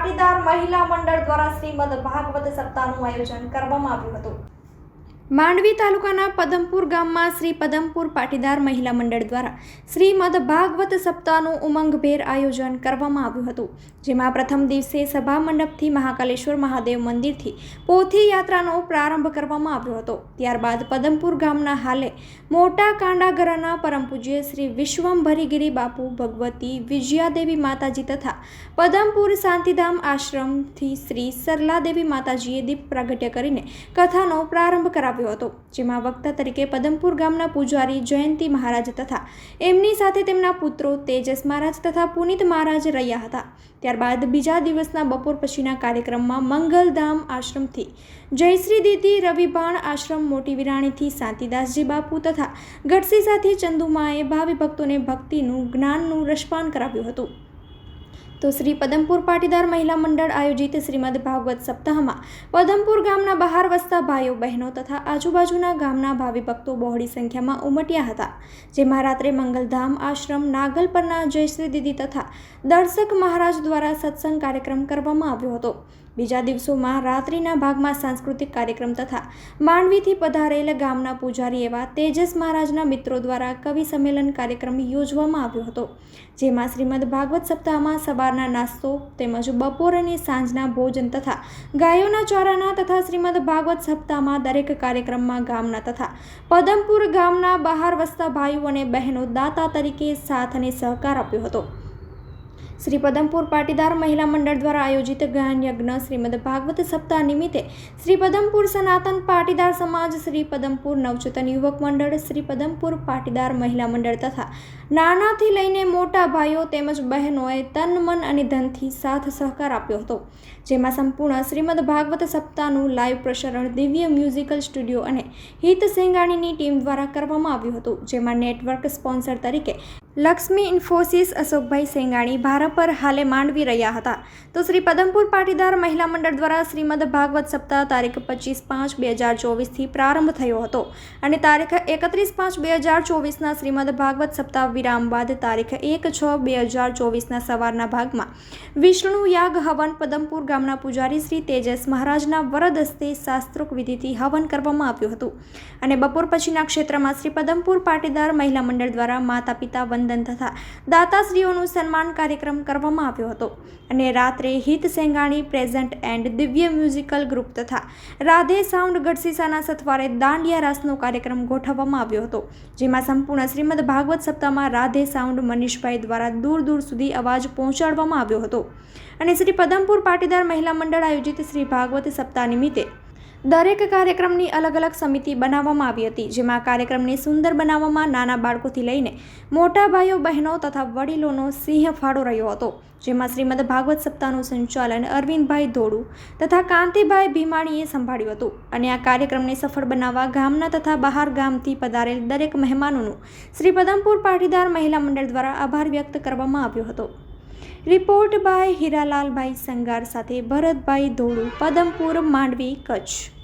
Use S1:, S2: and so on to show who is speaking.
S1: પાટીદાર મહિલા મંડળ દ્વારા શ્રીમદ ભાગવત સપ્તાહનું આયોજન કરવામાં આવ્યું હતું. માંડવી તાલુકાના પદમપુર ગામમાં શ્રી પદમપુર પાટીદાર મહિલા મંડળ દ્વારા શ્રીમદ ભાગવત સપ્તાહનું ઉમંગભેર આયોજન કરવામાં આવ્યું હતું, જેમાં પ્રથમ દિવસે સભા મંડપથી મહાકાલેશ્વર મહાદેવ મંદિરથી પોથી યાત્રાનો પ્રારંભ કરવામાં આવ્યો હતો. ત્યારબાદ પદમપુર ગામના હાલે મોટા કાંડાગરાના પરમ પૂજ્ય શ્રી વિશ્વંભરીગીરી બાપુ, ભગવતી, વિજયાદેવી માતાજી તથા પદમપુર શાંતિધામ આશ્રમથી શ્રી સરલાદેવી માતાજીએ દીપ પ્રાગટ્ય કરીને કથાનો પ્રારંભ કરાવ્યો હતો, જેમાં વક્તા તરીકે પદમપુર ગામના પૂજારી જયંતિ મહારાજ તથા એમની સાથે તેમના પુત્રો તેજસ મહારાજ તથા પુનિત મહારાજ રહ્યા હતા. ત્યારબાદ બીજા દિવસના બપોર પછીના કાર્યક્રમમાં મંગલધામ આશ્રમથી જયશ્રી દીદી રવિભાણ આશ્રમ મોટી વિરાણીથી શાંતિદાસજી બાપુ તથા ગઢસી સાથે ચંદુમાએ ભાવિ ભક્તોને ભક્તિનું, જ્ઞાનનું રસપાન કરાવ્યું હતું. તો શ્રી પદમપુર પાટીદાર મહિલા મંડળ આયોજિત શ્રીમદ ભાગવત સપ્તાહમાં પદમપુર ગામના બહાર વસતા ભાઈઓ, બહેનો તથા આજુબાજુના ગામના ભાવિ ભક્તો બહોળી સંખ્યામાં ઉમટ્યા હતા, જેમાં રાત્રે મંગલધામ આશ્રમ, નાગલ પરના જયશ્રી દીદી તથા દર્શક મહારાજ દ્વારા સત્સંગ કાર્યક્રમ કરવામાં આવ્યો હતો. બીજા દિવસોમાં રાત્રિના ભાગમાં સાંસ્કૃતિક કાર્યક્રમ તથા માંડવીથી પધારેલ ગામના પૂજારી એવા તેજસ મહારાજના મિત્રો દ્વારા કવિ સંમેલન કાર્યક્રમ યોજવામાં આવ્યો હતો, જેમાં શ્રીમદ ભાગવત સપ્તાહમાં સવારના નાસ્તો તેમજ બપોર અને સાંજના ભોજન તથા ગાયોના ચોરાના તથા શ્રીમદ ભાગવત સપ્તાહમાં દરેક કાર્યક્રમમાં ગામના તથા પદમપુર ગામના બહાર વસતા ભાઈઓ અને બહેનો દાતા તરીકે સાથ અને સહકાર આપ્યો હતો. શ્રી પદમપુર પાટીદાર મહિલા મંડળ દ્વારા આયોજિત જ્ઞાન યજ્ઞ શ્રીમદ ભાગવત સપ્તાહ નિમિત્તે શ્રી પદમપુર સનાતન પાટીદાર સમાજ, શ્રી પદમપુર નવચેતન યુવક મંડળ, શ્રી પદમપુર પાટીદાર મહિલા મંડળ તથા નાનાથી લઈને મોટા ભાઈઓ તેમજ બહેનોએ તન, મન અને ધનથી સાથ સહકાર આપ્યો હતો. જેમાં સંપૂર્ણ શ્રીમદ ભાગવત સપ્તાહનું લાઈવ પ્રસારણ દિવ્ય મ્યુઝિકલ સ્ટુડિયો અને હિત સિંગાણીની ટીમ દ્વારા કરવામાં આવ્યું હતું, જેમાં નેટવર્ક સ્પોન્સર તરીકે લક્ષ્મી ઇન્ફોસિસ અશોકભાઈ સેંગાણી પર હાલે માંડવી રહ્યા હતા. તો શ્રી પદમપુર પાટીદાર મહિલા મંડળ દ્વારા શ્રીમદ ભાગવત સપ્તાહ તારીખ પચીસ પાંચ બે હજાર ચોવીસથી પ્રારંભ થયો હતો અને તારીખ એકત્રીસ પાંચ બે હજાર ચોવીસના શ્રીમદ ભાગવત સપ્તાહ વિરામ બાદ તારીખ એક છ બે હજાર ચોવીસના સવારના ભાગમાં વિષ્ણુ યાગ હવન પદમપુર ગામના પૂજારી શ્રી તેજસ મહારાજના વરદ હસ્તે શાસ્ત્રોક વિધિથી હવન કરવામાં આવ્યું હતું અને બપોર પછીના ક્ષેત્રમાં શ્રી પદમપુર પાટીદાર મહિલા મંડળ દ્વારા માતા પિતા વંદન તથા દાતાશ્રીઓનું સન્માન કરવામાં આવ્યો હતો અને રાત્રે Hit Sengani present and Divya musical group તથા રાધે સાઉન્ડ ગઢસીસાના સથવારે દાંડિયા રાસનો કાર્યક્રમ ગોઠવવામાં આવ્યો હતો, જેમાં સંપૂર્ણ શ્રીમદ ભાગવત સપ્તાહમાં રાધે સાઉન્ડ મનીષભાઈ દ્વારા દૂર દૂર સુધી અવાજ પહોંચાડવામાં આવ્યો હતો. અને શ્રી પદમપુર પાટીદાર મહિલા મંડળ આયોજિત શ્રી ભાગવત સપ્તાહ નિમિત્તે દરેક કાર્યક્રમની અલગ અલગ સમિતિ બનાવવામાં આવી હતી, જેમાં કાર્યક્રમને સુંદર બનાવવામાં નાના બાળકોથી લઈને મોટા ભાઈઓ, બહેનો તથા વડીલોનો સિંહ ફાળો રહ્યો હતો. જેમાં શ્રીમદ ભાગવત સપ્તાહનું સંચાલન અરવિંદભાઈ ધોળુ તથા કાંતિભાઈ ભીમાણીએ સંભાળ્યું હતું અને આ કાર્યક્રમને સફળ બનાવવા ગામના તથા બહાર ગામથી પધારેલ દરેક મહેમાનોનું શ્રી પદમપુર પાટીદાર મહિલા મંડળ દ્વારા આભાર વ્યક્ત કરવામાં આવ્યો હતો. રિપોર્ટ બાય હીરાલાલભાઈ સંગાર સાથે ભરતભાઈ ધોળુ પદમપુર માંડવી કચ્છ.